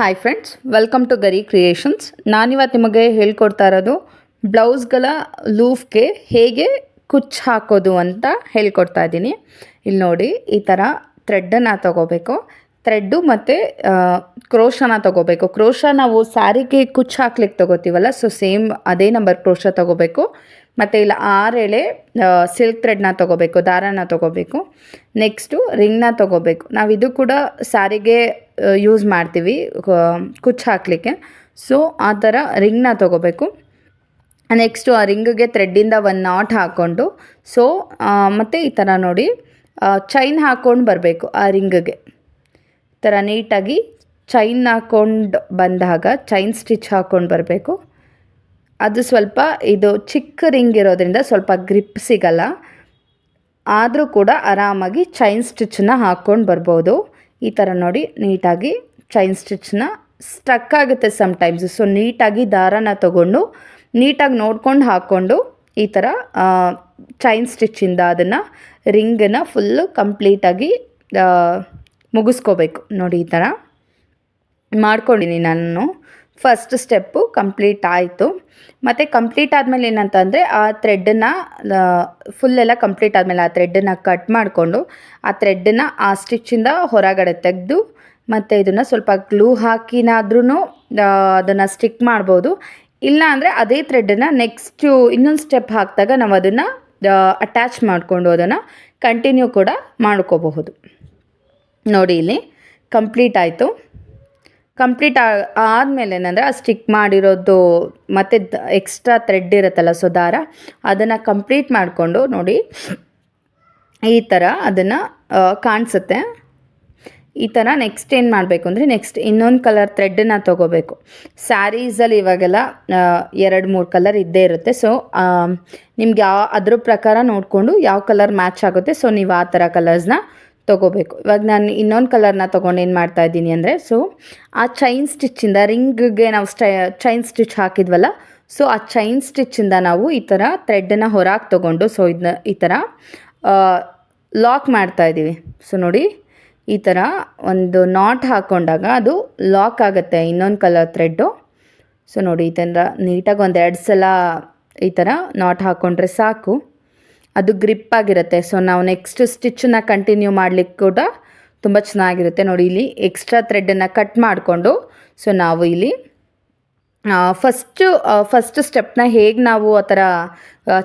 Hi friends welcome to Gari creations ನಾನಿವತ್ತು ನಿಮಗೆ ಹೇಳ್ಕೊಡ್ತಾ ಇರೋದು ಬ್ಲೌಸ್ಗಳ ಲೂಫ್ಗೆ ಹೇಗೆ ಕುಚ್ಚು ಹಾಕೋದು ಅಂತ ಹೇಳ್ಕೊಡ್ತಾ ಇದ್ದೀನಿ. ಇಲ್ಲಿ ನೋಡಿ, ಈ ಥರ ಥ್ರೆಡ್ಡನ್ನು ತಗೋಬೇಕು. ಥ್ರೆಡ್ಡು ಮತ್ತು ಕ್ರೋಶನ ತಗೋಬೇಕು. ಕ್ರೋಶ ನಾವು ಸಾರಿಗೆ ಕುಚ್ಚು ಹಾಕ್ಲಿಕ್ಕೆ ತಗೋತೀವಲ್ಲ ಸೊ ಸೇಮ್ ಅದೇ ನಂಬರ್ ಕ್ರೋಶ ತಗೋಬೇಕು. ಮತ್ತು ಇಲ್ಲ ಆರೆಳೆ ಸಿಲ್ಕ್ ಥ್ರೆಡ್ನ ತೊಗೋಬೇಕು, ದಾರನ ತೊಗೋಬೇಕು. ನೆಕ್ಸ್ಟು ರಿಂಗ್ನ ತೊಗೋಬೇಕು. ನಾವು ಇದು ಕೂಡ ಸ್ಯಾರಿಗೆ ಯೂಸ್ ಮಾಡ್ತೀವಿ ಕುಚ್ಚು ಹಾಕಲಿಕ್ಕೆ. ಸೊ ಆ ಥರ ರಿಂಗ್ನ ತೊಗೋಬೇಕು. ನೆಕ್ಸ್ಟು ಆ ರಿಂಗಿಗೆ ಥ್ರೆಡ್ಡಿಂದ ಒಂದು ನಾಟ್ ಹಾಕ್ಕೊಂಡು ಸೊ ಮತ್ತು ಈ ಥರ ನೋಡಿ ಚೈನ್ ಹಾಕ್ಕೊಂಡು ಬರಬೇಕು ಆ ರಿಂಗಿಗೆ ಈ ಥರ ನೀಟಾಗಿ ಚೈನ್ ಹಾಕ್ಕೊಂಡು ಬಂದಾಗ ಚೈನ್ ಸ್ಟಿಚ್ ಹಾಕ್ಕೊಂಡು ಬರಬೇಕು. ಅದು ಸ್ವಲ್ಪ ಇದು ಚಿಕ್ಕ ರಿಂಗ್ ಇರೋದ್ರಿಂದ ಸ್ವಲ್ಪ ಗ್ರಿಪ್ ಸಿಗಲ್ಲ. ಆದರೂ ಕೂಡ ಆರಾಮಾಗಿ ಚೈನ್ ಸ್ಟಿಚ್ಚನ್ನ ಹಾಕ್ಕೊಂಡು ಬರ್ಬೋದು. ಈ ಥರ ನೋಡಿ ನೀಟಾಗಿ ಚೈನ್ ಸ್ಟಿಚ್ನ ಸ್ಟಕ್ ಆಗುತ್ತೆ ಸಮ್ಟೈಮ್ಸ್. ಸೊ, ನೀಟಾಗಿ ದಾರನ ತಗೊಂಡು ನೀಟಾಗಿ ನೋಡ್ಕೊಂಡು ಹಾಕ್ಕೊಂಡು ಈ ಥರ ಚೈನ್ ಸ್ಟಿಚ್ಚಿಂದ ಅದನ್ನು ರಿಂಗನ್ನು ಫುಲ್ಲು ಕಂಪ್ಲೀಟಾಗಿ ಮುಗಿಸ್ಕೋಬೇಕು. ನೋಡಿ ಈ ಥರ ಮಾಡ್ಕೊಂಡಿನಿ ನಾನು. ಫಸ್ಟ್ ಸ್ಟೆಪ್ಪು ಕಂಪ್ಲೀಟ್ ಆಯಿತು. ಮತ್ತು ಕಂಪ್ಲೀಟ್ ಆದಮೇಲೆ ಏನಂತಂದರೆ ಆ ಥ್ರೆಡ್ಡನ್ನು ಫುಲ್ಲೆಲ್ಲ ಕಂಪ್ಲೀಟ್ ಆದಮೇಲೆ ಆ ಥ್ರೆಡ್ಡನ್ನು ಕಟ್ ಮಾಡಿಕೊಂಡು ಆ ಥ್ರೆಡ್ಡನ್ನು ಆ ಸ್ಟಿಚ್ಚಿಂದ ಹೊರಗಡೆ ತೆಗೆದು, ಮತ್ತು ಇದನ್ನು ಸ್ವಲ್ಪ ಗ್ಲೂ ಹಾಕಿನಾದ್ರೂ ಅದನ್ನು ಸ್ಟಿಕ್ ಮಾಡ್ಬೋದು. ಇಲ್ಲ ಅಂದರೆ ಅದೇ ಥ್ರೆಡ್ಡನ್ನು ನೆಕ್ಸ್ಟು ಇನ್ನೊಂದು ಸ್ಟೆಪ್ ಹಾಕಿದಾಗ ನಾವು ಅದನ್ನು ಅಟ್ಯಾಚ್ ಮಾಡಿಕೊಂಡು ಅದನ್ನು ಕಂಟಿನ್ಯೂ ಕೂಡ ಮಾಡ್ಕೋಬಹುದು. ನೋಡಿ ಇಲ್ಲಿ ಕಂಪ್ಲೀಟ್ ಆಯಿತು. ಕಂಪ್ಲೀಟ್ ಆದಮೇಲೆ ಏನಂದರೆ ಆ ಸ್ಟಿಕ್ ಮಾಡಿರೋದು ಮತ್ತು ಎಕ್ಸ್ಟ್ರಾ ಥ್ರೆಡ್ ಇರುತ್ತಲ್ಲ ಸೊ ದಾರ ಅದನ್ನು ಕಂಪ್ಲೀಟ್ ಮಾಡಿಕೊಂಡು ನೋಡಿ, ಈ ಥರ ಅದನ್ನು ಕಾಣಿಸುತ್ತೆ. ಈ ಥರ ನೆಕ್ಸ್ಟ್ ಏನು ಮಾಡಬೇಕು ಅಂದರೆ ನೆಕ್ಸ್ಟ್ ಇನ್ನೊಂದು ಕಲರ್ ಥ್ರೆಡ್ಡನ್ನು ತೊಗೋಬೇಕು. ಸ್ಯಾರೀಸಲ್ಲಿ ಇವಾಗೆಲ್ಲ ಎರಡು, ಮೂರು ಕಲರ್ ಇದ್ದೇ ಇರುತ್ತೆ. ಸೊ ನಿಮ್ಗೆ ಯಾವ ಅದ್ರ ಪ್ರಕಾರ ನೋಡಿಕೊಂಡು ಯಾವ ಕಲರ್ ಮ್ಯಾಚ್ ಆಗುತ್ತೆ. ಸೊ ನೀವು ಆ ಥರ ಕಲರ್ಸ್ನ ತೊಗೋಬೇಕು. ಇವಾಗ ನಾನು ಇನ್ನೊಂದು ಕಲರ್ನ ತೊಗೊಂಡು ಏನು ಮಾಡ್ತಾ ಇದ್ದೀನಿ ಅಂದರೆ ಸೊ ಆ ಚೈನ್ ಸ್ಟಿಚ್ಚಿಂದ ರಿಂಗ್ಗೆ ನಾವು ಸ್ಟೈ ಚೈನ್ ಸ್ಟಿಚ್ ಹಾಕಿದ್ವಲ್ಲ ಸೊ ಆ ಚೈನ್ ಸ್ಟಿಚ್ಚಿಂದ ನಾವು ಈ ಥರ ಥ್ರೆಡ್ಡನ್ನು ಹೊರಗೆ ತೊಗೊಂಡು ಸೊ ಇದನ್ನ ಈ ಥರ ಲಾಕ್ ಮಾಡ್ತಾ ಇದ್ದೀವಿ. ಸೊ ನೋಡಿ, ಈ ಥರ ಒಂದು ನಾಟ್ ಹಾಕ್ಕೊಂಡಾಗ ಅದು ಲಾಕ್ ಆಗುತ್ತೆ ಇನ್ನೊಂದು ಕಲರ್ ಥ್ರೆಡ್ಡು ಸೊ ನೋಡಿ, ಈ ಥರ ನೀಟಾಗಿ ಒಂದು ಎರಡು ಸಲ ಈ ಥರ ನಾಟ್ ಹಾಕ್ಕೊಂಡ್ರೆ ಸಾಕು. ಅದು ಗ್ರಿಪ್ ಆಗಿರುತ್ತೆ. ಸೊ ನಾವು ನೆಕ್ಸ್ಟ್ ಸ್ಟಿಚ್ಚನ್ನ ಕಂಟಿನ್ಯೂ ಮಾಡಲಿಕ್ಕೆ ಕೂಡ ತುಂಬ ಚೆನ್ನಾಗಿರುತ್ತೆ. ನೋಡಿ, ಇಲ್ಲಿ ಎಕ್ಸ್ಟ್ರಾ ಥ್ರೆಡ್ಡನ್ನು ಕಟ್ ಮಾಡಿಕೊಂಡು ಸೊ ನಾವು ಇಲ್ಲಿ ಫಸ್ಟು ಫಸ್ಟ್ ಸ್ಟೆಪ್ನ ಹೇಗೆ ನಾವು ಆ ಥರ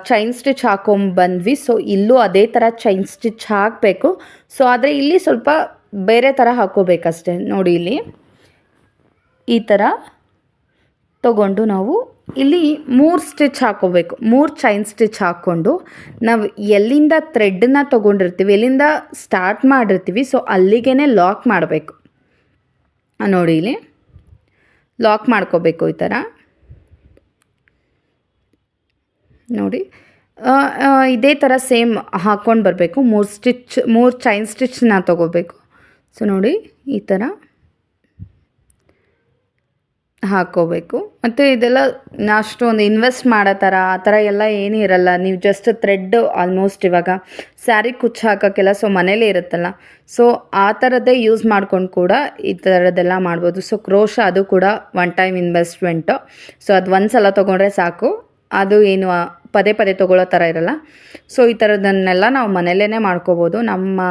ಚೈನ್ ಸ್ಟಿಚ್ ಹಾಕೊಂಬಂದ್ವಿ ಸೊ ಇಲ್ಲೂ ಅದೇ ಥರ ಚೈನ್ ಸ್ಟಿಚ್ ಹಾಕಬೇಕು. ಸೊ ಆದರೆ ಇಲ್ಲಿ ಸ್ವಲ್ಪ ಬೇರೆ ಥರ ಹಾಕೋಬೇಕಷ್ಟೆ ನೋಡಿ, ಇಲ್ಲಿ ಈ ಥರ ತಗೊಂಡು ನಾವು ಇಲ್ಲಿ ಮೂರು ಸ್ಟಿಚ್ ಹಾಕೋಬೇಕು. ಮೂರು ಚೈನ್ ಸ್ಟಿಚ್ ಹಾಕ್ಕೊಂಡು ನಾವು ಎಲ್ಲಿಂದ ಥ್ರೆಡ್ನ ತೊಗೊಂಡಿರ್ತೀವಿ, ಎಲ್ಲಿಂದ ಸ್ಟಾರ್ಟ್ ಮಾಡಿರ್ತೀವಿ ಸೊ ಅಲ್ಲಿಗೇ ಲಾಕ್ ಮಾಡಬೇಕು. ನೋಡಿ ಇಲ್ಲಿ. ಲಾಕ್ ಮಾಡ್ಕೋಬೇಕು ಈ ಥರ ನೋಡಿ. ಇದೇ ಥರ ಸೇಮ್ ಹಾಕ್ಕೊಂಡು ಬರಬೇಕು. ಮೂರು ಸ್ಟಿಚ್ ಮೂರು ಚೈನ್ ಸ್ಟಿಚ್ನ ತೊಗೋಬೇಕು. ಸೊ ನೋಡಿ ಈ ಥರ ಹಾಕ್ಕೋಬೇಕು ಮತ್ತು ಇದೆಲ್ಲ ಅಷ್ಟೊಂದು ಇನ್ವೆಸ್ಟ್ ಮಾಡೋ ಥರ, ಆ ಥರ ಎಲ್ಲ ಏನೂ ಇರಲ್ಲ. ನೀವು ಜಸ್ಟ್ ಥ್ರೆಡ್ ಆಲ್ಮೋಸ್ಟ್ ಇವಾಗ ಸ್ಯಾರಿ ಕುಚ್ಚು ಹಾಕೋಕ್ಕೆಲ್ಲ ಸೊ ಮನೇಲೇ ಇರುತ್ತಲ್ಲ. ಸೊ ಆ ಥರದ್ದೇ ಯೂಸ್ ಮಾಡ್ಕೊಂಡು ಕೂಡ ಈ ಥರದ್ದೆಲ್ಲ ಮಾಡ್ಬೋದು. ಸೊ ಕ್ರೋಶ ಅದು ಕೂಡ ಒನ್ ಟೈಮ್ ಇನ್ವೆಸ್ಟ್ಮೆಂಟು ಸೊ ಅದು ಒಂದು ಸಲ ತೊಗೊಂಡ್ರೆ ಸಾಕು. ಅದು ಏನು ಪದೇ ಪದೇ ತೊಗೊಳ್ಳೋ ಥರ ಇರಲ್ಲ. ಸೊ ಈ ಥರದನ್ನೆಲ್ಲ ನಾವು ಮನೇಲೇ ಮಾಡ್ಕೋಬೋದು. ನಮ್ಮ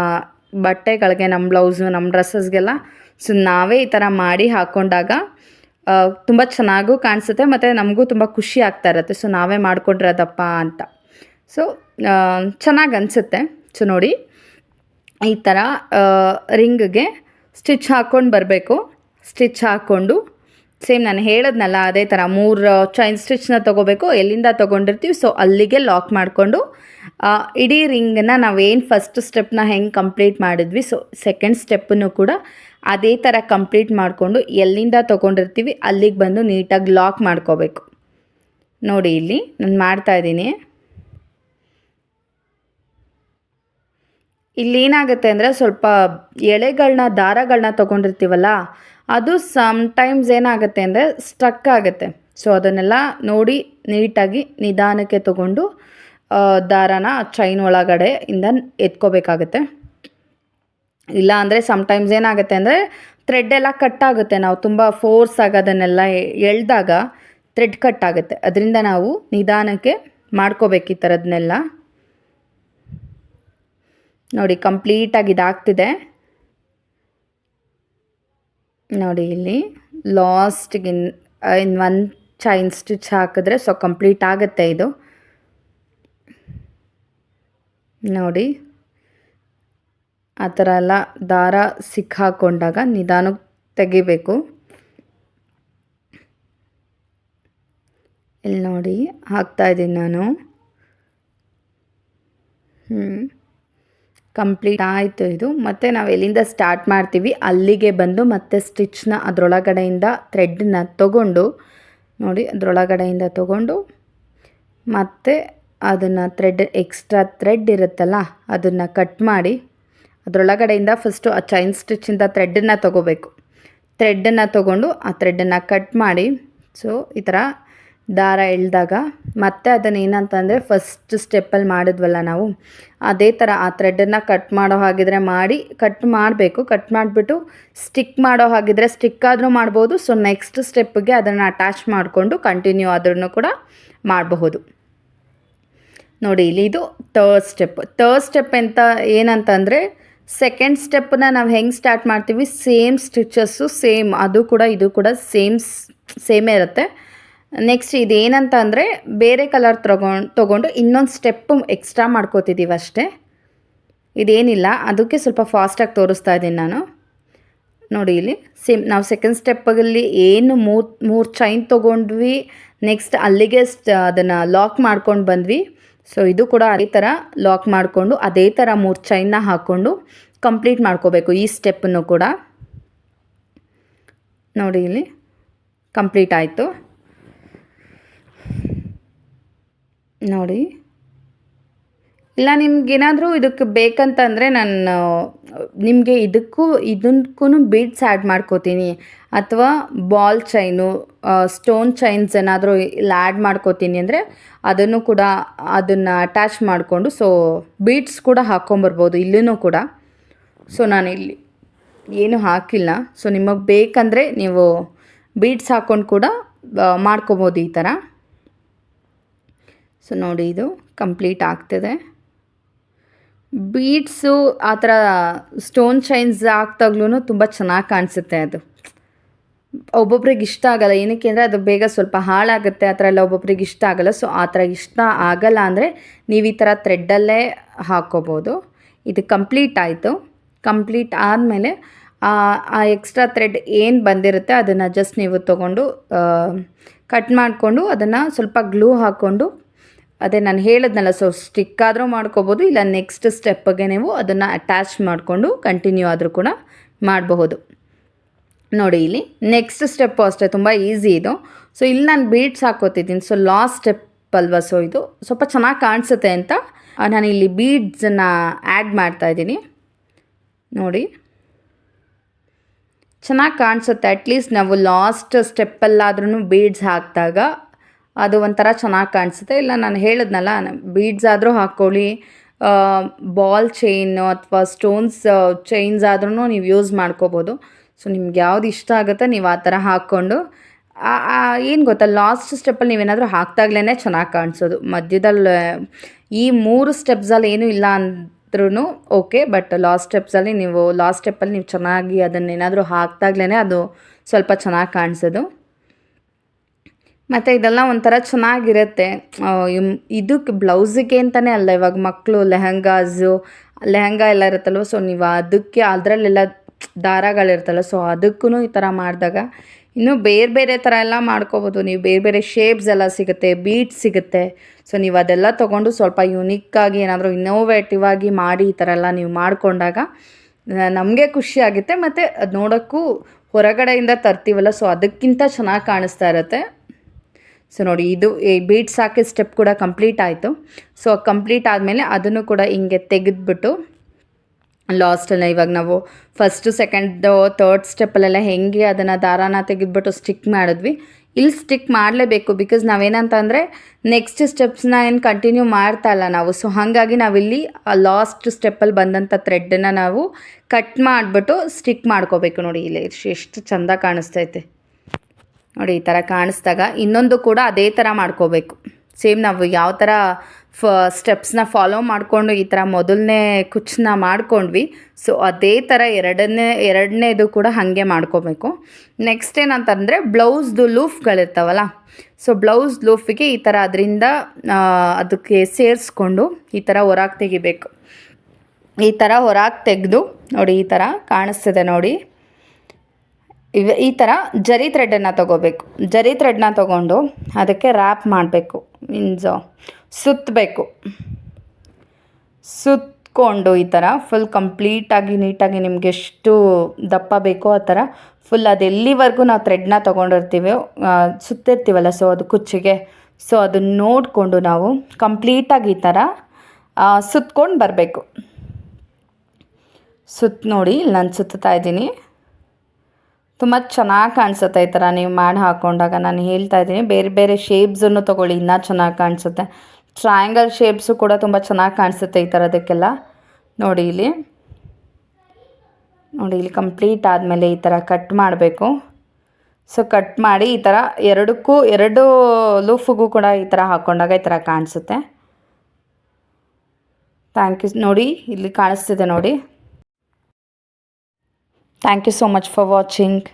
ಬಟ್ಟೆಗಳಿಗೆ, ನಮ್ಮ ಬ್ಲೌಸು ನಮ್ಮ ಡ್ರೆಸ್ಸಸ್ಗೆಲ್ಲ ಸೊ ನಾವೇ ಈ ಥರ ಮಾಡಿ ಹಾಕ್ಕೊಂಡಾಗ ತುಂಬ ಚೆನ್ನಾಗೂ ಕಾಣಿಸುತ್ತೆ ಮತ್ತು ನಮಗೂ ತುಂಬ ಖುಷಿ ಆಗ್ತಾ ಇರುತ್ತೆ. ಸೊ ನಾವೇ ಮಾಡ್ಕೊಂಡಿರೋದಪ್ಪ ಅಂತ. ಸೊ ಚೆನ್ನಾಗಿ ಅನಿಸುತ್ತೆ. ಸೊ ನೋಡಿ. ಈ ಥರ ರಿಂಗ್ಗೆ ಸ್ಟಿಚ್ ಹಾಕ್ಕೊಂಡು ಬರಬೇಕು. ಸ್ಟಿಚ್ ಹಾಕ್ಕೊಂಡು ಸೇಮ್ ನಾನು ಹೇಳದ್ನಲ್ಲ, ಅದೇ ಥರ ಮೂರು ಚೈನ್ ಸ್ಟಿಚ್ನ ತೊಗೋಬೇಕು. ಎಲ್ಲಿಂದ ತೊಗೊಂಡಿರ್ತೀವಿ? ಸೊ ಅಲ್ಲಿಗೆ ಲಾಕ್ ಮಾಡಿಕೊಂಡು. ಇಡೀ ರಿಂಗನ್ನು ನಾವೇನು ಫಸ್ಟ್ ಸ್ಟೆಪ್ನ ಹೆಂಗೆ ಕಂಪ್ಲೀಟ್ ಮಾಡಿದ್ವಿ? ಸೊ ಸೆಕೆಂಡ್ ಸ್ಟೆಪ್ಪನ್ನು ಕೂಡ ಅದೇ ಥರ ಕಂಪ್ಲೀಟ್ ಮಾಡಿಕೊಂಡು ಎಲ್ಲಿಂದ ತೊಗೊಂಡಿರ್ತೀವಿ ಅಲ್ಲಿಗೆ ಬಂದು ನೀಟಾಗಿ ಲಾಕ್ ಮಾಡ್ಕೋಬೇಕು. ನೋಡಿ ಇಲ್ಲಿ ನಾನು ಮಾಡ್ತಾಯಿದ್ದೀನಿ ಇಲ್ಲೇನಾಗುತ್ತೆ ಅಂದರೆ ಸ್ವಲ್ಪ ಎಳೆಗಳನ್ನ ದಾರಗಳನ್ನ ತೊಗೊಂಡಿರ್ತೀವಲ್ಲ, ಅದು ಸಮ್ಟೈಮ್ಸ್ ಏನಾಗುತ್ತೆ ಅಂದರೆ ಸ್ಟ್ರಕ್ ಆಗುತ್ತೆ. ಸೊ ಅದನ್ನೆಲ್ಲ ನೋಡಿ ನೀಟಾಗಿ ನಿಧಾನಕ್ಕೆ ತೊಗೊಂಡು ದಾರಾನ ಚೈನ್ ಒಳಗಡೆ ಇಂದ ಎತ್ಕೋಬೇಕಾಗತ್ತೆ. ಇಲ್ಲ ಅಂದರೆ ಸಮ್ಟೈಮ್ಸ್ ಏನಾಗುತ್ತೆ ಅಂದರೆ ಥ್ರೆಡ್ ಎಲ್ಲ ಕಟ್ ಆಗುತ್ತೆ. ನಾವು ತುಂಬ ಫೋರ್ಸ್ ಆಗಿ ಅದನ್ನೆಲ್ಲ ಎಳೆದಾಗ ಥ್ರೆಡ್ ಕಟ್ ಆಗುತ್ತೆ. ಅದರಿಂದ ನಾವು ನಿಧಾನಕ್ಕೆ ಮಾಡ್ಕೋಬೇಕು ಈ ಥರದನ್ನೆಲ್ಲ ನೋಡಿ ಕಂಪ್ಲೀಟಾಗಿ ಇದಾಗ್ತಿದೆ. ನೋಡಿ, ಇಲ್ಲಿ ಲಾಸ್ಟ್ಗೆ in in one chain stitch ಹಾಕಿದ್ರೆ ಸೊ ಕಂಪ್ಲೀಟ್ ಆಗುತ್ತೆ ಇದು. ನೋಡಿ. ಆ ಥರ ಎಲ್ಲ ದಾರ ಸಿಕ್ಕಾಕೊಂಡಾಗ ನಿಧಾನಕ್ಕೆ ತೆಗಿಬೇಕು. ಇಲ್ಲಿ ನೋಡಿ, ಹಾಕ್ತಾ ಇದ್ದೀನಿ ನಾನು. ಹ್ಞೂ ಕಂಪ್ಲೀಟ್ ಆಯಿತು ಇದು. ಮತ್ತು ನಾವು ಎಲ್ಲಿಂದ ಸ್ಟಾರ್ಟ್ ಮಾಡ್ತೀವಿ? ಅಲ್ಲಿಗೆ ಬಂದು ಮತ್ತೆ ಸ್ಟಿಚ್ನ ಅದರೊಳಗಡೆಯಿಂದ ಥ್ರೆಡ್ನ ತಗೊಂಡು, ನೋಡಿ, ಅದರೊಳಗಡೆಯಿಂದ ತಗೊಂಡು, ಮತ್ತು ಅದನ್ನು ಥ್ರೆಡ್, ಎಕ್ಸ್ಟ್ರಾ ಥ್ರೆಡ್ ಇರುತ್ತಲ್ಲ, ಅದನ್ನು ಕಟ್ ಮಾಡಿ ಅದರೊಳಗಡೆಯಿಂದ ಫಸ್ಟು ಆ ಚೈನ್ ಸ್ಟಿಚ್ಚಿಂದ ಥ್ರೆಡ್ಡನ್ನು ತೊಗೋಬೇಕು. ಥ್ರೆಡ್ಡನ್ನು ತೊಗೊಂಡು ಆ ಥ್ರೆಡ್ಡನ್ನು ಕಟ್ ಮಾಡಿ ಸೊ ಈ ಥರ ದಾರ ಎಳೆದಾಗ ಮತ್ತೆ ಅದನ್ನು ಏನಂತಂದರೆ ಫಸ್ಟ್ ಸ್ಟೆಪ್ಪಲ್ಲಿ ಮಾಡಿದ್ವಲ್ಲ ನಾವು, ಅದೇ ಥರ ಆ ಥ್ರೆಡ್ಡನ್ನು ಕಟ್ ಮಾಡೋ ಹಾಗಿದ್ರೆ ಮಾಡಿ ಕಟ್ ಮಾಡಬೇಕು ಕಟ್ ಮಾಡಿಬಿಟ್ಟು ಸ್ಟಿಕ್ ಮಾಡೋ ಹಾಗಿದ್ರೆ ಸ್ಟಿಕ್ ಆದರೂ ಮಾಡ್ಬೋದು ಸೊ ನೆಕ್ಸ್ಟ್ ಸ್ಟೆಪ್ಗೆ ಅದನ್ನು ಅಟ್ಯಾಚ್ ಮಾಡಿಕೊಂಡು ಕಂಟಿನ್ಯೂ ಆದ್ರೂ ಕೂಡ ಮಾಡಬಹುದು. ನೋಡಿ, ಇಲ್ಲಿ ಇದು ತರ್ಡ್ ಸ್ಟೆಪ್ ತರ್ಡ್ ಸ್ಟೆಪ್ ಅಂತ ಏನಂತಂದರೆ ಸೆಕೆಂಡ್ ಸ್ಟೆಪ್ಪನ್ನ ನಾವು ಹೆಂಗೆ ಸ್ಟಾರ್ಟ್ ಮಾಡ್ತೀವಿ? ಸೇಮ್ ಸ್ಟಿಚಸ್ಸು ಸೇಮ್ ಅದು ಕೂಡ ಇದು ಕೂಡ ಸೇಮ್ ಸೇಮೇ ಇರುತ್ತೆ. ನೆಕ್ಸ್ಟ್ ಇದೇನಂತ ಅಂದರೆ ಬೇರೆ ಕಲರ್ ತಗೊಂಡು, ತೊಗೊಂಡು ಇನ್ನೊಂದು ಸ್ಟೆಪ್ಪು ಎಕ್ಸ್ಟ್ರಾ ಮಾಡ್ಕೋತಿದ್ದೀವಿ ಅಷ್ಟೇ. ಇದೇನಿಲ್ಲ, ಅದಕ್ಕೆ ಸ್ವಲ್ಪ ಫಾಸ್ಟಾಗಿ ತೋರಿಸ್ತಾ ಇದ್ದೀನಿ ನಾನು. ನೋಡಿ ಇಲ್ಲಿ ಸೇಮ್ ನಾವು ಸೆಕೆಂಡ್ ಸ್ಟೆಪ್ಪಲ್ಲಿ ಏನು ಮೂರು ಮೂರು ಚೈನ್ ತೊಗೊಂಡ್ವಿ ನೆಕ್ಸ್ಟ್ ಅಲ್ಲಿಗೆ ಅದನ್ನು ಲಾಕ್ ಮಾಡ್ಕೊಂಡು ಬಂದ್ವಿ. ಸೊ ಇದು ಕೂಡ ಅದೇ ಥರ ಲಾಕ್ ಮಾಡಿಕೊಂಡು, ಅದೇ ಥರ ಮೂರು ಚೈನ್ನ ಹಾಕ್ಕೊಂಡು ಕಂಪ್ಲೀಟ್ ಮಾಡ್ಕೋಬೇಕು ಈ ಸ್ಟೆಪ್ಪನ್ನು ಕೂಡ. ನೋಡಿ ಇಲ್ಲಿ ಕಂಪ್ಲೀಟ್ ಆಯಿತು. ನೋಡಿ. ಇಲ್ಲ ನಿಮ್ಗೇನಾದರೂ ಇದಕ್ಕೆ ಬೇಕಂತಂದರೆ ನಾನು, ನಿಮಗೆ ಇದಕ್ಕೂ ಇದಕ್ಕೂ ಬೀಡ್ಸ್ ಆ್ಯಡ್ ಮಾಡ್ಕೋತೀನಿ. ಅಥವಾ ಬಾಲ್ ಚೈನು ಸ್ಟೋನ್ ಚೈನ್ಸ್ ಏನಾದರೂ ಇಲ್ಲಿ ಆ್ಯಡ್ ಮಾಡ್ಕೋತೀನಿ ಅಂದರೆ ಅದನ್ನು ಕೂಡ ಅದನ್ನು ಅಟ್ಯಾಚ್ ಮಾಡಿಕೊಂಡು ಸೊ ಬೀಟ್ಸ್ ಕೂಡ ಹಾಕ್ಕೊಂಬರ್ಬೋದು ಇಲ್ಲೂ ಕೂಡ. ಸೊ ನಾನು ಇಲ್ಲಿ ಏನು ಹಾಕಿಲ್ಲ. ಸೊ ನಿಮಗೆ ಬೇಕಂದರೆ ನೀವು ಬೀಟ್ಸ್ ಹಾಕ್ಕೊಂಡು ಕೂಡ ಮಾಡ್ಕೋಬೋದು ಈ ಥರ ಸೊ ನೋಡಿ ಇದು ಕಂಪ್ಲೀಟ್ ಆಗ್ತಿದೆ. ಬೀಟ್ಸು ಆ ಥರ ಸ್ಟೋನ್ ಚೈನ್ಸ್ ಹಾಕ್ದಾಗ್ಲೂ ತುಂಬ ಚೆನ್ನಾಗಿ ಕಾಣಿಸುತ್ತೆ ಅದು. ಒಬ್ಬೊಬ್ರಿಗೆ ಇಷ್ಟ ಆಗಲ್ಲ. ಏನಕ್ಕೆ ಅಂದರೆ ಅದು ಬೇಗ ಸ್ವಲ್ಪ ಹಾಳಾಗುತ್ತೆ. ಆ ಥರ ಎಲ್ಲ ಒಬ್ಬೊಬ್ರಿಗೆ ಇಷ್ಟ ಆಗಲ್ಲ. ಸೊ ಆ ಥರ ಇಷ್ಟ ಆಗಲ್ಲ ಅಂದರೆ ನೀವು ಈ ಥರ ಥ್ರೆಡ್ಡಲ್ಲೇ ಹಾಕ್ಕೋಬೋದು ಇದು ಕಂಪ್ಲೀಟ್ ಆಯಿತು. ಕಂಪ್ಲೀಟ್ ಆದಮೇಲೆ, ಆ ಎಕ್ಸ್ಟ್ರಾ ಥ್ರೆಡ್ ಏನು ಬಂದಿರುತ್ತೆ ಅದನ್ನು ಜಸ್ಟ್ ನೀವು ತೊಗೊಂಡು ಕಟ್ ಮಾಡಿಕೊಂಡು ಅದನ್ನು ಸ್ವಲ್ಪ ಗ್ಲೂ ಹಾಕ್ಕೊಂಡು ಅದೇ ನಾನು ಹೇಳಿದ್ನಲ್ಲ ಸೊ ಸ್ಟಿಕ್ ಆದರೂ ಮಾಡ್ಕೋಬೋದು. ಇಲ್ಲ ನೆಕ್ಸ್ಟ್ ಸ್ಟೆಪ್ಗೆ ನೀವು ಅದನ್ನು ಅಟ್ಯಾಚ್ ಮಾಡಿಕೊಂಡು ಕಂಟಿನ್ಯೂ ಆದರೂ ಕೂಡ ಮಾಡಬಹುದು. ನೋಡಿ ಇಲ್ಲಿ ನೆಕ್ಸ್ಟ್ ಸ್ಟೆಪ್ಪು ಅಷ್ಟೇ, ತುಂಬ ಈಸಿ ಇದು. ಸೊ ಇಲ್ಲಿ ನಾನು ಬೀಡ್ಸ್ ಹಾಕೋತಿದ್ದೀನಿ. ಸೊ ಲಾಸ್ಟ್ ಸ್ಟೆಪ್ ಅಲ್ವಾ? ಸೊ ಇದು ಸ್ವಲ್ಪ ಚೆನ್ನಾಗಿ ಕಾಣಿಸುತ್ತೆ ಅಂತ. ನಾನು ಇಲ್ಲಿ ಬೀಡ್ಸನ್ನು ಆ್ಯಡ್ ಮಾಡ್ತಾಯಿದ್ದೀನಿ ನೋಡಿ. ಚೆನ್ನಾಗಿ ಕಾಣಿಸುತ್ತೆ. ಅಟ್ಲೀಸ್ಟ್ ನಾವು ಲಾಸ್ಟ್ ಸ್ಟೆಪ್ಪಲ್ಲಾದ್ರೂ ಬೀಡ್ಸ್ ಹಾಕಿದಾಗ ಅದು ಒಂಥರ ಚೆನ್ನಾಗಿ ಕಾಣಿಸುತ್ತೆ. ಇಲ್ಲ, ನಾನು ಹೇಳಿದ್ನಲ್ಲ ಬೀಡ್ಸ್ ಆದರೂ ಹಾಕ್ಕೊಳ್ಳಿ ಬಾಲ್ ಚೈನು ಅಥವಾ ಸ್ಟೋನ್ಸ್ ಚೈನ್ಸ್ ಆದ್ರೂ ನೀವು ಯೂಸ್ ಮಾಡ್ಕೋಬೋದು. ಸೊ ನಿಮ್ಗೆ ಯಾವ್ದು ಇಷ್ಟ ಆಗುತ್ತೆ ನೀವು ಆ ಥರ ಹಾಕ್ಕೊಂಡು ಏನು ಗೊತ್ತಾ ಲಾಸ್ಟ್ ಸ್ಟೆಪ್ಪಲ್ಲಿ ನೀವೇನಾದರೂ ಹಾಕ್ದಾಗ್ಲೇ ಚೆನ್ನಾಗಿ ಕಾಣಿಸೋದು. ಮಧ್ಯದಲ್ಲಿ, ಈ ಮೂರು ಸ್ಟೆಪ್ಸಲ್ಲಿ ಏನೂ ಇಲ್ಲ ಅಂದ್ರೂ ಓಕೆ ಬಟ್ ಲಾಸ್ಟ್ ಸ್ಟೆಪ್ಸಲ್ಲಿ ನೀವು ಲಾಸ್ಟ್ ಸ್ಟೆಪ್ಪಲ್ಲಿ ನೀವು ಚೆನ್ನಾಗಿ ಅದನ್ನೇನಾದರೂ ಹಾಕ್ದಾಗ್ಲೇ ಅದು ಸ್ವಲ್ಪ ಚೆನ್ನಾಗಿ ಕಾಣಿಸೋದು. ಮತ್ತು ಇದೆಲ್ಲ ಒಂಥರ ಚೆನ್ನಾಗಿರುತ್ತೆ. ಇದಕ್ಕೆ ಬ್ಲೌಸಿಗೆ ಅಂತಲೇ ಅಲ್ಲ, ಇವಾಗ ಮಕ್ಕಳು ಲೆಹಂಗಾಸು, ಲೆಹಂಗಾ ಎಲ್ಲ ಇರುತ್ತಲ್ವ ಸೊ ನೀವು ಅದಕ್ಕೆ ಅದರಲ್ಲೆಲ್ಲ ದಾರಗಳಿರ್ತಲ್ಲ ಸೊ ಅದಕ್ಕೂ ಈ ಥರ ಮಾಡಿದಾಗ ಇನ್ನೂ ಬೇರೆ ಬೇರೆ ಥರ ಎಲ್ಲ ಮಾಡ್ಕೋಬೋದು. ನೀವು ಬೇರೆ ಬೇರೆ ಶೇಪ್ಸ್ ಎಲ್ಲ ಸಿಗುತ್ತೆ ಬೀಟ್ಸ್ ಸಿಗುತ್ತೆ. ಸೊ ನೀವು ಅದೆಲ್ಲ ತೊಗೊಂಡು ಸ್ವಲ್ಪ ಯುನಿಕ್ಕಾಗಿ ಏನಾದರೂ ಇನ್ನೋವೇಟಿವ್ ಆಗಿ ಮಾಡಿ ಈ ಥರ ಎಲ್ಲ ನೀವು ಮಾಡಿಕೊಂಡಾಗ ನಮಗೆ ಖುಷಿ ಆಗುತ್ತೆ. ಮತ್ತು ಅದು ನೋಡೋಕ್ಕೂ ಹೊರಗಡೆಯಿಂದ ತರ್ತೀವಲ್ಲ ಸೊ ಅದಕ್ಕಿಂತ ಚೆನ್ನಾಗಿ ಕಾಣಿಸ್ತಾ ಇರುತ್ತೆ. ಸೊ ನೋಡಿ, ಇದು ಈ ಬೀಟ್ಸ್ ಹಾಕಿ ಸ್ಟೆಪ್ ಕೂಡ ಕಂಪ್ಲೀಟ್ ಆಯಿತು. ಸೊ ಕಂಪ್ಲೀಟ್ ಆದಮೇಲೆ ಅದನ್ನು ಕೂಡ ಹಿಂಗೆ ತೆಗೆದ್ಬಿಟ್ಟು ಲಾಸ್ಟಲ್ಲಿ ಇವಾಗ ನಾವು ಫಸ್ಟು ಸೆಕೆಂಡು ತರ್ಡ್ ಸ್ಟೆಪ್ಪಲ್ಲೆಲ್ಲ ಹೆಂಗೆ ಅದನ್ನು ದಾರಾನ ತೆಗೆದ್ಬಿಟ್ಟು ಸ್ಟಿಕ್ ಮಾಡಿದ್ವಿ. ಇಲ್ಲಿ ಸ್ಟಿಕ್ ಮಾಡಲೇಬೇಕು ಬಿಕಾಸ್ ನಾವೇನಂತ ಅಂದರೆ ನೆಕ್ಸ್ಟ್ ಸ್ಟೆಪ್ಸ್ನ ಏನು ಕಂಟಿನ್ಯೂ ಮಾಡ್ತಾ ಇಲ್ಲ ನಾವು. ಸೊ ಹಾಗಾಗಿ ನಾವಿಲ್ಲಿ ಲಾಸ್ಟ್ ಸ್ಟೆಪ್ಪಲ್ಲಿ ಬಂದಂಥ ಥ್ರೆಡ್ಡನ್ನು ನಾವು ಕಟ್ ಮಾಡಿಬಿಟ್ಟು ಸ್ಟಿಕ್ ಮಾಡ್ಕೋಬೇಕು ನೋಡಿ. ಇಲ್ಲಿ ಎಷ್ಟು ಚೆಂದ ಕಾಣಿಸ್ತೈತೆ. ನೋಡಿ, ಈ ಥರ ಕಾಣಿಸ್ದಾಗ ಇನ್ನೊಂದು ಕೂಡ ಅದೇ ಥರ ಮಾಡ್ಕೋಬೇಕು. ಸೇಮ್ ನಾವು ಯಾವ ಥರ ಫ ಸ್ಟೆಪ್ಸ್ನ ಫಾಲೋ ಮಾಡಿಕೊಂಡು ಈ ಥರ ಮೊದಲನೇ ಕುಚ್ಚನ್ನ ಮಾಡ್ಕೊಂಡ್ವಿ. ಸೊ ಅದೇ ಥರ ಎರಡನೇ ಎರಡನೇದು ಕೂಡ ಹಾಗೆ ಮಾಡ್ಕೋಬೇಕು. ನೆಕ್ಸ್ಟ್ ಏನಂತಂದರೆ ಬ್ಲೌಸ್ದು ಲೂಫ್ಗಳಿರ್ತಾವಲ್ಲ ಸೊ ಬ್ಲೌಸ್ ಲೂಫಿಗೆ ಈ ಥರ ಅದರಿಂದ ಅದಕ್ಕೆ ಸೇರಿಸ್ಕೊಂಡು ಈ ಥರ ಹೊರಗೆ ತೆಗಿಬೇಕು. ಈ ಥರ ಹೊರಗೆ ತೆಗೆದು ನೋಡಿ ಈ ಥರ ಕಾಣಿಸ್ತಿದೆ ನೋಡಿ. ಇವ, ಈ ಥರ ಜರಿ ಥ್ರೆಡನ್ನು ತೊಗೋಬೇಕು. ಜರಿ ಥ್ರೆಡ್ನ ತೊಗೊಂಡು ಅದಕ್ಕೆ ರ್ಯಾಪ್ ಮಾಡಬೇಕು. ಮೀನ್ಸ್ ಸುತ್ತಬೇಕು. ಸುತ್ತಕೊಂಡು ಈ ಥರ ಫುಲ್ ಕಂಪ್ಲೀಟಾಗಿ ನೀಟಾಗಿ ನಿಮ್ಗೆ ಎಷ್ಟು ದಪ್ಪ ಬೇಕೋ ಆ ಥರ ಫುಲ್ ಅದು ಎಲ್ಲಿವರೆಗೂ ನಾವು ಥ್ರೆಡ್ನ ತೊಗೊಂಡಿರ್ತೀವೋ ಸುತ್ತಿರ್ತೀವಲ್ಲ ಸೊ ಅದು ಕುಚ್ಚಿಗೆ. ಸೊ ಅದನ್ನು ನೋಡಿಕೊಂಡು ನಾವು ಕಂಪ್ಲೀಟಾಗಿ ಈ ಥರ ಸುತ್ಕೊಂಡು ಬರಬೇಕು. ಸುತ್ತ ನೋಡಿ ನಾನು ಸುತ್ತಾ ಇದ್ದೀನಿ. ತುಂಬ ಚೆನ್ನಾಗಿ ಕಾಣಿಸುತ್ತೆ ಈ ಥರ ನೀವು ಮಾಡಿ ಹಾಕ್ಕೊಂಡಾಗ ನಾನು ಹೇಳ್ತಾ ಇದ್ದೀನಿ, ಬೇರೆ ಬೇರೆ ಶೇಪ್ಸನ್ನು ತೊಗೊಳ್ಳಿ, ಇನ್ನೂ ಚೆನ್ನಾಗಿ ಕಾಣಿಸುತ್ತೆ. ಟ್ರಯಾಂಗಲ್ ಶೇಪ್ಸು ಕೂಡ ತುಂಬ ಚೆನ್ನಾಗಿ ಕಾಣಿಸುತ್ತೆ ಈ ಥರದಕ್ಕೆಲ್ಲ ನೋಡಿ ಇಲ್ಲಿ. ನೋಡಿ ಇಲ್ಲಿ ಕಂಪ್ಲೀಟ್ ಆದಮೇಲೆ ಈ ಥರ ಕಟ್ ಮಾಡಬೇಕು. ಸೊ ಕಟ್ ಮಾಡಿ ಈ ಥರ ಎರಡಕ್ಕೂ ಎರಡು ಲೂಫಿಗೂ ಕೂಡ ಈ ಥರ ಹಾಕ್ಕೊಂಡಾಗ ಈ ಥರ ಕಾಣಿಸುತ್ತೆ. Thank you. ನೋಡಿ, ಇಲ್ಲಿ ಕಾಣಿಸ್ತಿದೆ ನೋಡಿ. Thank you so much for watching.